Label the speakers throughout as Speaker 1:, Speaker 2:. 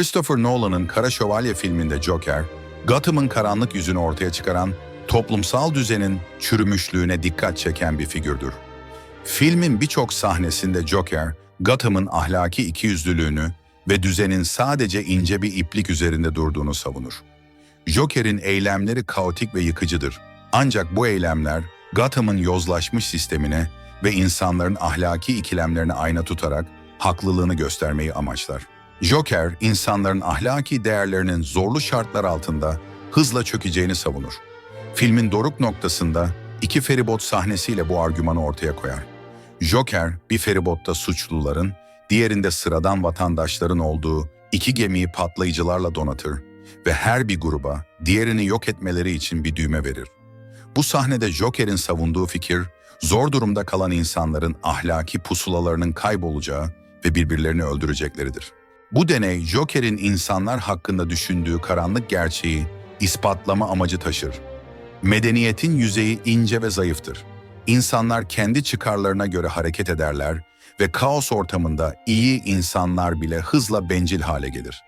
Speaker 1: Christopher Nolan'ın Kara Şövalye filminde Joker, Gotham'ın karanlık yüzünü ortaya çıkaran toplumsal düzenin çürümüşlüğüne dikkat çeken bir figürdür. Filmin birçok sahnesinde Joker, Gotham'ın ahlaki ikiyüzlülüğünü ve düzenin sadece ince bir iplik üzerinde durduğunu savunur. Joker'in eylemleri kaotik ve yıkıcıdır. Ancak bu eylemler Gotham'ın yozlaşmış sistemine ve insanların ahlaki ikilemlerine ayna tutarak haklılığını göstermeyi amaçlar. Joker, insanların ahlaki değerlerinin zorlu şartlar altında hızla çökeceğini savunur. Filmin doruk noktasında iki feribot sahnesiyle bu argümanı ortaya koyar. Joker, bir feribotta suçluların, diğerinde sıradan vatandaşların olduğu iki gemiyi patlayıcılarla donatır ve her bir gruba diğerini yok etmeleri için bir düğme verir. Bu sahnede Joker'in savunduğu fikir, zor durumda kalan insanların ahlaki pusulalarının kaybolacağı ve birbirlerini öldürecekleridir. Bu deney Joker'in insanlar hakkında düşündüğü karanlık gerçeği ispatlama amacı taşır. Medeniyetin yüzeyi ince ve zayıftır. İnsanlar kendi çıkarlarına göre hareket ederler ve kaos ortamında iyi insanlar bile hızla bencil hale gelir.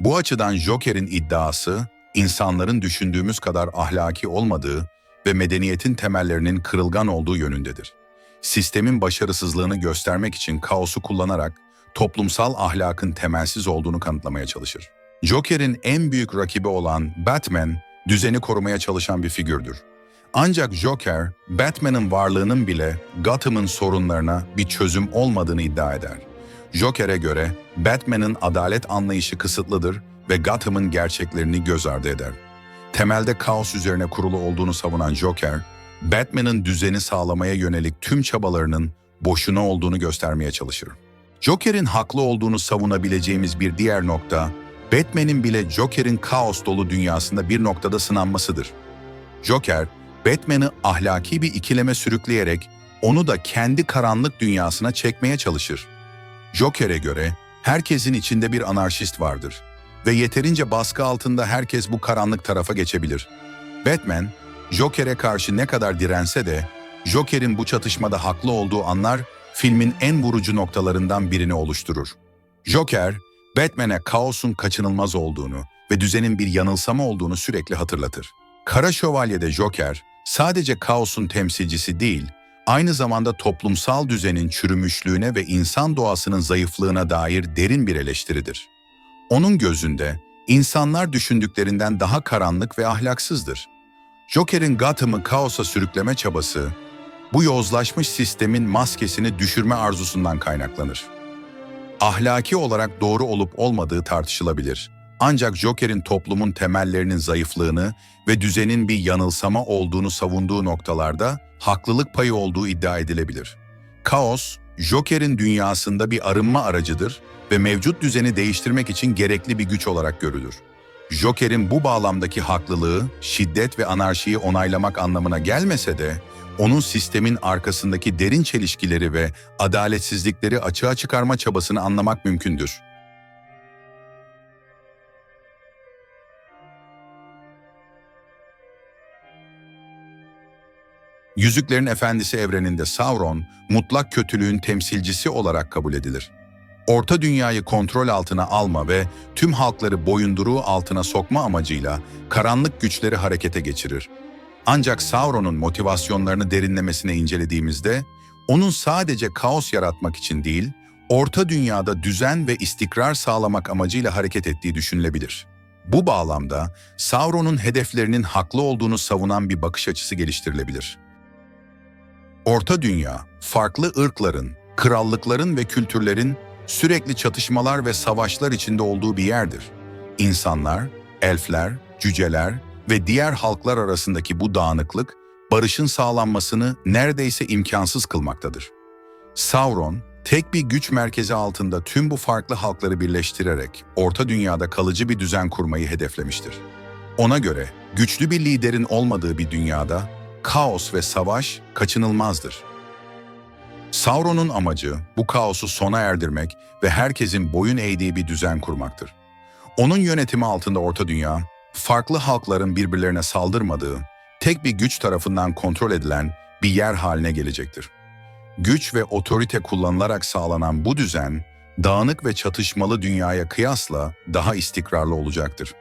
Speaker 1: Bu açıdan Joker'in iddiası, insanların düşündüğümüz kadar ahlaki olmadığı ve medeniyetin temellerinin kırılgan olduğu yönündedir. Sistemin başarısızlığını göstermek için kaosu kullanarak toplumsal ahlakın temelsiz olduğunu kanıtlamaya çalışır. Joker'in en büyük rakibi olan Batman, düzeni korumaya çalışan bir figürdür. Ancak Joker, Batman'ın varlığının bile Gotham'ın sorunlarına bir çözüm olmadığını iddia eder. Joker'e göre Batman'ın adalet anlayışı kısıtlıdır ve Gotham'ın gerçeklerini göz ardı eder. Temelde kaos üzerine kurulu olduğunu savunan Joker, Batman'ın düzeni sağlamaya yönelik tüm çabalarının boşuna olduğunu göstermeye çalışır. Joker'in haklı olduğunu savunabileceğimiz bir diğer nokta, Batman'in bile Joker'in kaos dolu dünyasında bir noktada sınanmasıdır. Joker, Batman'ı ahlaki bir ikileme sürükleyerek onu da kendi karanlık dünyasına çekmeye çalışır. Joker'e göre herkesin içinde bir anarşist vardır ve yeterince baskı altında herkes bu karanlık tarafa geçebilir. Batman, Joker'e karşı ne kadar dirense de Joker'in bu çatışmada haklı olduğu anlar filmin en vurucu noktalarından birini oluşturur. Joker, Batman'e kaosun kaçınılmaz olduğunu ve düzenin bir yanılsama olduğunu sürekli hatırlatır. Kara Şövalye'de Joker, sadece kaosun temsilcisi değil, aynı zamanda toplumsal düzenin çürümüşlüğüne ve insan doğasının zayıflığına dair derin bir eleştiridir. Onun gözünde insanlar düşündüklerinden daha karanlık ve ahlaksızdır. Joker'in Gotham'ı kaosa sürükleme çabası, bu yozlaşmış sistemin maskesini düşürme arzusundan kaynaklanır. Ahlaki olarak doğru olup olmadığı tartışılabilir. Ancak Joker'in toplumun temellerinin zayıflığını ve düzenin bir yanılsama olduğunu savunduğu noktalarda haklılık payı olduğu iddia edilebilir. Kaos, Joker'in dünyasında bir arınma aracıdır ve mevcut düzeni değiştirmek için gerekli bir güç olarak görülür. Joker'in bu bağlamdaki haklılığı, şiddet ve anarşiyi onaylamak anlamına gelmese de, onun sistemin arkasındaki derin çelişkileri ve adaletsizlikleri açığa çıkarma çabasını anlamak mümkündür. Yüzüklerin Efendisi evreninde Sauron, mutlak kötülüğün temsilcisi olarak kabul edilir. Orta Dünya'yı kontrol altına alma ve tüm halkları boyunduruğu altına sokma amacıyla karanlık güçleri harekete geçirir. Ancak Sauron'un motivasyonlarını derinlemesine incelediğimizde, onun sadece kaos yaratmak için değil, Orta Dünya'da düzen ve istikrar sağlamak amacıyla hareket ettiği düşünülebilir. Bu bağlamda Sauron'un hedeflerinin haklı olduğunu savunan bir bakış açısı geliştirilebilir. Orta Dünya, farklı ırkların, krallıkların ve kültürlerin sürekli çatışmalar ve savaşlar içinde olduğu bir yerdir. İnsanlar, elfler, cüceler ve diğer halklar arasındaki bu dağınıklık, barışın sağlanmasını neredeyse imkansız kılmaktadır. Sauron, tek bir güç merkezi altında tüm bu farklı halkları birleştirerek Orta Dünya'da kalıcı bir düzen kurmayı hedeflemiştir. Ona göre güçlü bir liderin olmadığı bir dünyada kaos ve savaş kaçınılmazdır. Sauron'un amacı bu kaosu sona erdirmek ve herkesin boyun eğdiği bir düzen kurmaktır. Onun yönetimi altında Orta Dünya, farklı halkların birbirlerine saldırmadığı, tek bir güç tarafından kontrol edilen bir yer haline gelecektir. Güç ve otorite kullanılarak sağlanan bu düzen, dağınık ve çatışmalı dünyaya kıyasla daha istikrarlı olacaktır.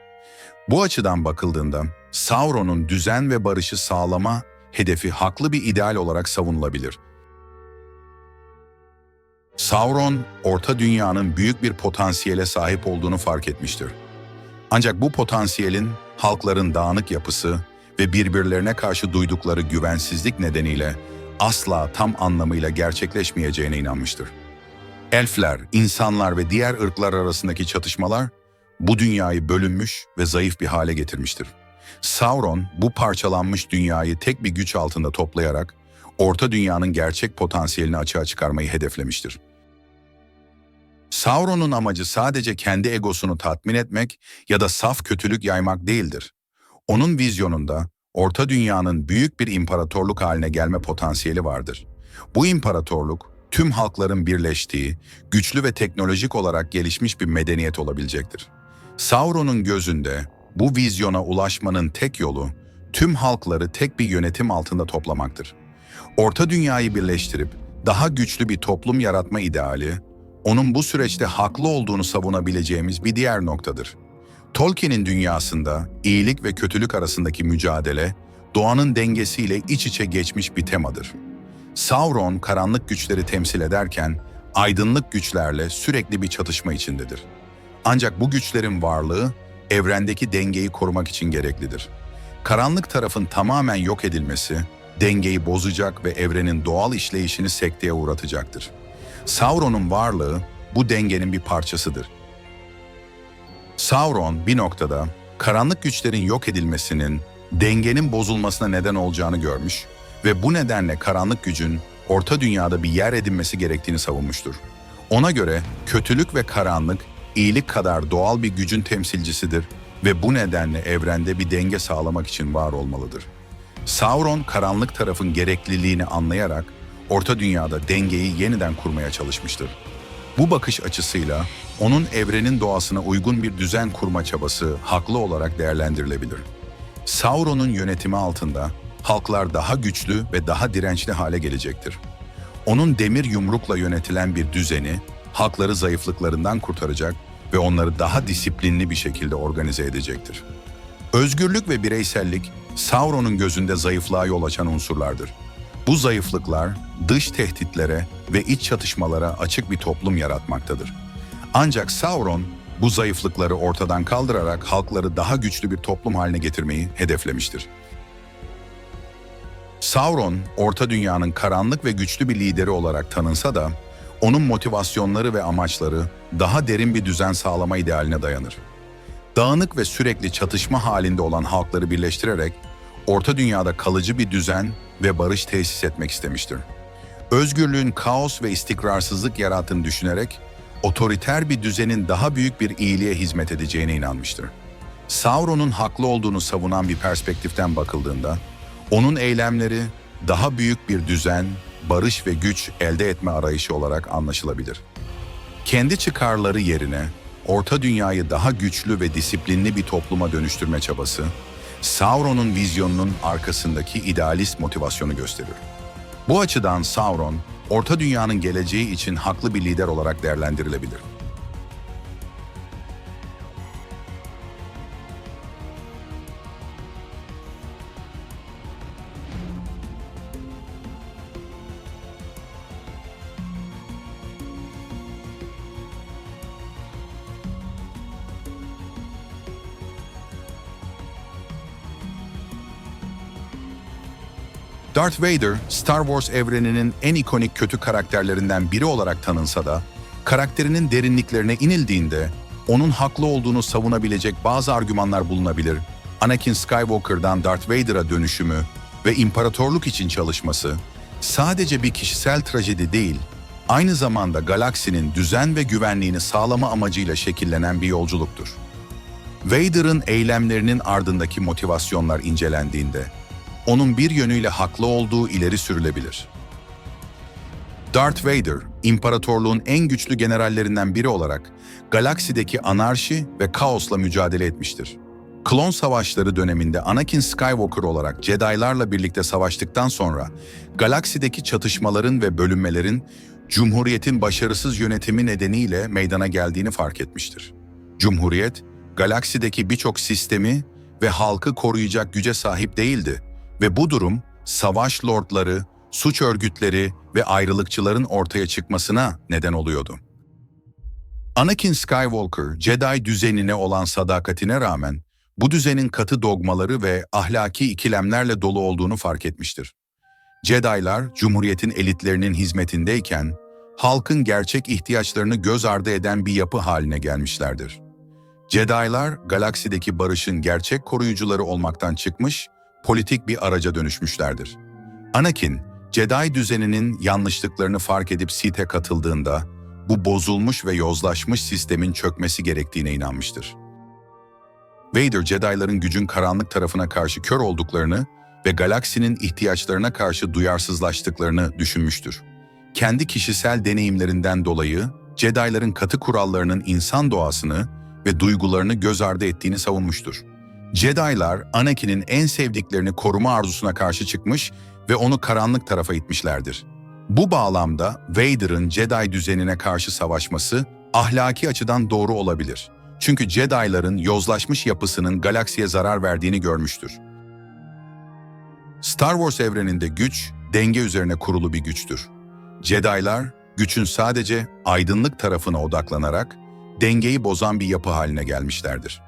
Speaker 1: Bu açıdan bakıldığında Sauron'un düzen ve barışı sağlama hedefi haklı bir ideal olarak savunulabilir. Sauron, Orta Dünya'nın büyük bir potansiyele sahip olduğunu fark etmiştir. Ancak bu potansiyelin halkların dağınık yapısı ve birbirlerine karşı duydukları güvensizlik nedeniyle asla tam anlamıyla gerçekleşmeyeceğine inanmıştır. Elfler, insanlar ve diğer ırklar arasındaki çatışmalar bu dünyayı bölünmüş ve zayıf bir hale getirmiştir. Sauron bu parçalanmış dünyayı tek bir güç altında toplayarak Orta Dünya'nın gerçek potansiyelini açığa çıkarmayı hedeflemiştir. Sauron'un amacı sadece kendi egosunu tatmin etmek ya da saf kötülük yaymak değildir. Onun vizyonunda Orta Dünya'nın büyük bir imparatorluk haline gelme potansiyeli vardır. Bu imparatorluk tüm halkların birleştiği, güçlü ve teknolojik olarak gelişmiş bir medeniyet olabilecektir. Sauron'un gözünde bu vizyona ulaşmanın tek yolu tüm halkları tek bir yönetim altında toplamaktır. Orta Dünya'yı birleştirip daha güçlü bir toplum yaratma ideali, onun bu süreçte haklı olduğunu savunabileceğimiz bir diğer noktadır. Tolkien'in dünyasında iyilik ve kötülük arasındaki mücadele, doğanın dengesiyle iç içe geçmiş bir temadır. Sauron karanlık güçleri temsil ederken, aydınlık güçlerle sürekli bir çatışma içindedir. Ancak bu güçlerin varlığı, evrendeki dengeyi korumak için gereklidir. Karanlık tarafın tamamen yok edilmesi, dengeyi bozacak ve evrenin doğal işleyişini sekteye uğratacaktır. Sauron'un varlığı bu dengenin bir parçasıdır. Sauron bir noktada karanlık güçlerin yok edilmesinin dengenin bozulmasına neden olacağını görmüş ve bu nedenle karanlık gücün orta dünyada bir yer edinmesi gerektiğini savunmuştur. Ona göre kötülük ve karanlık iyilik kadar doğal bir gücün temsilcisidir ve bu nedenle evrende bir denge sağlamak için var olmalıdır. Sauron karanlık tarafın gerekliliğini anlayarak Orta Dünya'da dengeyi yeniden kurmaya çalışmıştır. Bu bakış açısıyla onun evrenin doğasına uygun bir düzen kurma çabası haklı olarak değerlendirilebilir. Sauron'un yönetimi altında halklar daha güçlü ve daha dirençli hale gelecektir. Onun demir yumrukla yönetilen bir düzeni halkları zayıflıklarından kurtaracak ve onları daha disiplinli bir şekilde organize edecektir. Özgürlük ve bireysellik Sauron'un gözünde zayıflığa yol açan unsurlardır. Bu zayıflıklar dış tehditlere ve iç çatışmalara açık bir toplum yaratmaktadır. Ancak Sauron bu zayıflıkları ortadan kaldırarak halkları daha güçlü bir toplum haline getirmeyi hedeflemiştir. Sauron, Orta Dünya'nın karanlık ve güçlü bir lideri olarak tanınsa da, onun motivasyonları ve amaçları daha derin bir düzen sağlama idealine dayanır. Dağınık ve sürekli çatışma halinde olan halkları birleştirerek, Orta Dünya'da kalıcı bir düzen ve barış tesis etmek istemiştir. Özgürlüğün kaos ve istikrarsızlık yarattığını düşünerek, otoriter bir düzenin daha büyük bir iyiliğe hizmet edeceğine inanmıştır. Sauron'un haklı olduğunu savunan bir perspektiften bakıldığında, onun eylemleri daha büyük bir düzen, barış ve güç elde etme arayışı olarak anlaşılabilir. Kendi çıkarları yerine Orta Dünya'yı daha güçlü ve disiplinli bir topluma dönüştürme çabası, Sauron'un vizyonunun arkasındaki idealist motivasyonu gösterir. Bu açıdan Sauron, Orta Dünya'nın geleceği için haklı bir lider olarak değerlendirilebilir. Darth Vader, Star Wars evreninin en ikonik kötü karakterlerinden biri olarak tanınsa da, karakterinin derinliklerine inildiğinde onun haklı olduğunu savunabilecek bazı argümanlar bulunabilir. Anakin Skywalker'dan Darth Vader'a dönüşümü ve imparatorluk için çalışması sadece bir kişisel trajedi değil, aynı zamanda galaksinin düzen ve güvenliğini sağlama amacıyla şekillenen bir yolculuktur. Vader'ın eylemlerinin ardındaki motivasyonlar incelendiğinde, onun bir yönüyle haklı olduğu ileri sürülebilir. Darth Vader, imparatorluğun en güçlü generallerinden biri olarak galaksideki anarşi ve kaosla mücadele etmiştir. Klon Savaşları döneminde Anakin Skywalker olarak Jedi'larla birlikte savaştıktan sonra galaksideki çatışmaların ve bölünmelerin Cumhuriyet'in başarısız yönetimi nedeniyle meydana geldiğini fark etmiştir. Cumhuriyet, galaksideki birçok sistemi ve halkı koruyacak güce sahip değildi ve bu durum savaş lordları, suç örgütleri ve ayrılıkçıların ortaya çıkmasına neden oluyordu. Anakin Skywalker, Jedi düzenine olan sadakatine rağmen bu düzenin katı dogmaları ve ahlaki ikilemlerle dolu olduğunu fark etmiştir. Jedi'lar, Cumhuriyet'in elitlerinin hizmetindeyken, halkın gerçek ihtiyaçlarını göz ardı eden bir yapı haline gelmişlerdir. Jedi'lar, galaksideki barışın gerçek koruyucuları olmaktan çıkmış, politik bir araca dönüşmüşlerdir. Anakin, Jedi düzeninin yanlışlıklarını fark edip Sith'e katıldığında, bu bozulmuş ve yozlaşmış sistemin çökmesi gerektiğine inanmıştır. Vader, Jedi'ların gücün karanlık tarafına karşı kör olduklarını ve galaksinin ihtiyaçlarına karşı duyarsızlaştıklarını düşünmüştür. Kendi kişisel deneyimlerinden dolayı Jedi'ların katı kurallarının insan doğasını ve duygularını göz ardı ettiğini savunmuştur. Jedi'lar Anakin'in en sevdiklerini koruma arzusuna karşı çıkmış ve onu karanlık tarafa itmişlerdir. Bu bağlamda Vader'ın Jedi düzenine karşı savaşması ahlaki açıdan doğru olabilir. Çünkü Jedi'ların yozlaşmış yapısının galaksiye zarar verdiğini görmüştür. Star Wars evreninde güç, denge üzerine kurulu bir güçtür. Jedi'lar, güçün sadece aydınlık tarafına odaklanarak dengeyi bozan bir yapı haline gelmişlerdir.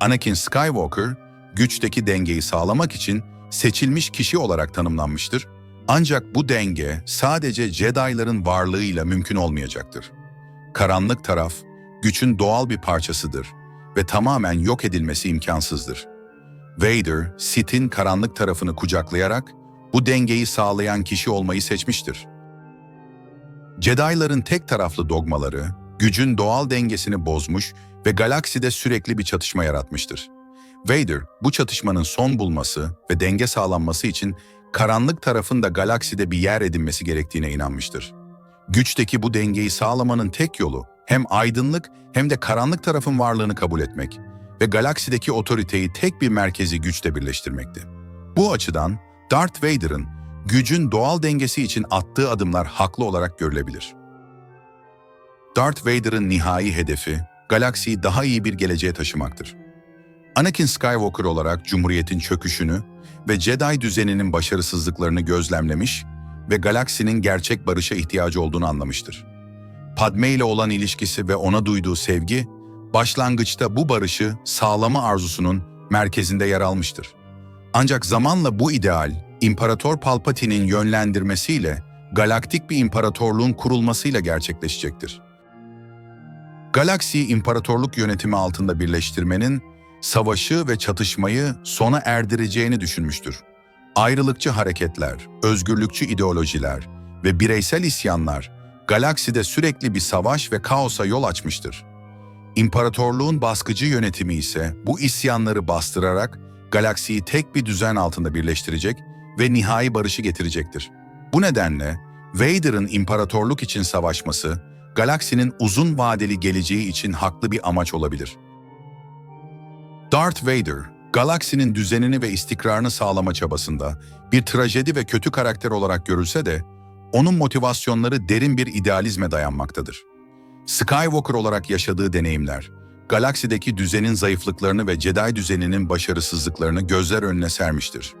Speaker 1: Anakin Skywalker, güçteki dengeyi sağlamak için seçilmiş kişi olarak tanımlanmıştır. Ancak bu denge sadece Jedi'ların varlığıyla mümkün olmayacaktır. Karanlık taraf, güçün doğal bir parçasıdır ve tamamen yok edilmesi imkansızdır. Vader, Sith'in karanlık tarafını kucaklayarak bu dengeyi sağlayan kişi olmayı seçmiştir. Jedi'ların tek taraflı dogmaları, gücün doğal dengesini bozmuş ve galakside sürekli bir çatışma yaratmıştır. Vader, bu çatışmanın son bulması ve denge sağlanması için karanlık tarafın da galakside bir yer edinmesi gerektiğine inanmıştır. Güçteki bu dengeyi sağlamanın tek yolu hem aydınlık hem de karanlık tarafın varlığını kabul etmek ve galaksideki otoriteyi tek bir merkezi güçle birleştirmekti. Bu açıdan Darth Vader'ın gücün doğal dengesi için attığı adımlar haklı olarak görülebilir. Darth Vader'ın nihai hedefi, galaksiyi daha iyi bir geleceğe taşımaktır. Anakin Skywalker olarak Cumhuriyet'in çöküşünü ve Jedi düzeninin başarısızlıklarını gözlemlemiş ve galaksinin gerçek barışa ihtiyacı olduğunu anlamıştır. Padme ile olan ilişkisi ve ona duyduğu sevgi, başlangıçta bu barışı sağlama arzusunun merkezinde yer almıştır. Ancak zamanla bu ideal, İmparator Palpatine'in yönlendirmesiyle galaktik bir imparatorluğun kurulmasıyla gerçekleşecektir. Galaksiyi imparatorluk yönetimi altında birleştirmenin savaşı ve çatışmayı sona erdireceğini düşünmüştür. Ayrılıkçı hareketler, özgürlükçü ideolojiler ve bireysel isyanlar galakside sürekli bir savaş ve kaosa yol açmıştır. İmparatorluğun baskıcı yönetimi ise bu isyanları bastırarak galaksiyi tek bir düzen altında birleştirecek ve nihai barışı getirecektir. Bu nedenle Vader'ın imparatorluk için savaşması, galaksinin uzun vadeli geleceği için haklı bir amaç olabilir. Darth Vader, galaksinin düzenini ve istikrarını sağlama çabasında bir trajedi ve kötü karakter olarak görülse de, onun motivasyonları derin bir idealizme dayanmaktadır. Skywalker olarak yaşadığı deneyimler, galaksideki düzenin zayıflıklarını ve Jedi düzeninin başarısızlıklarını gözler önüne sermiştir.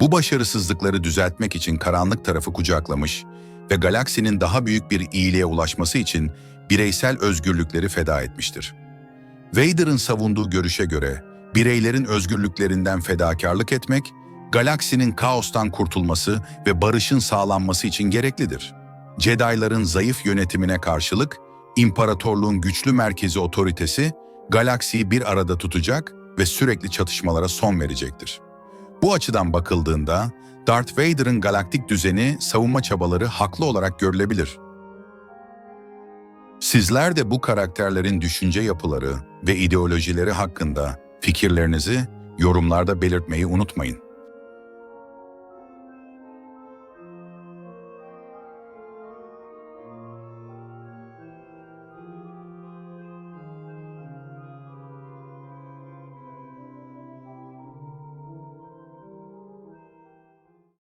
Speaker 1: Bu başarısızlıkları düzeltmek için karanlık tarafı kucaklamış ve galaksinin daha büyük bir iyiliğe ulaşması için bireysel özgürlükleri feda etmiştir. Vader'ın savunduğu görüşe göre bireylerin özgürlüklerinden fedakarlık etmek, galaksinin kaostan kurtulması ve barışın sağlanması için gereklidir. Jedi'ların zayıf yönetimine karşılık, imparatorluğun güçlü merkezi otoritesi, galaksiyi bir arada tutacak ve sürekli çatışmalara son verecektir. Bu açıdan bakıldığında, Darth Vader'ın galaktik düzeni savunma çabaları haklı olarak görülebilir. Sizler de bu karakterlerin düşünce yapıları ve ideolojileri hakkında fikirlerinizi yorumlarda belirtmeyi unutmayın.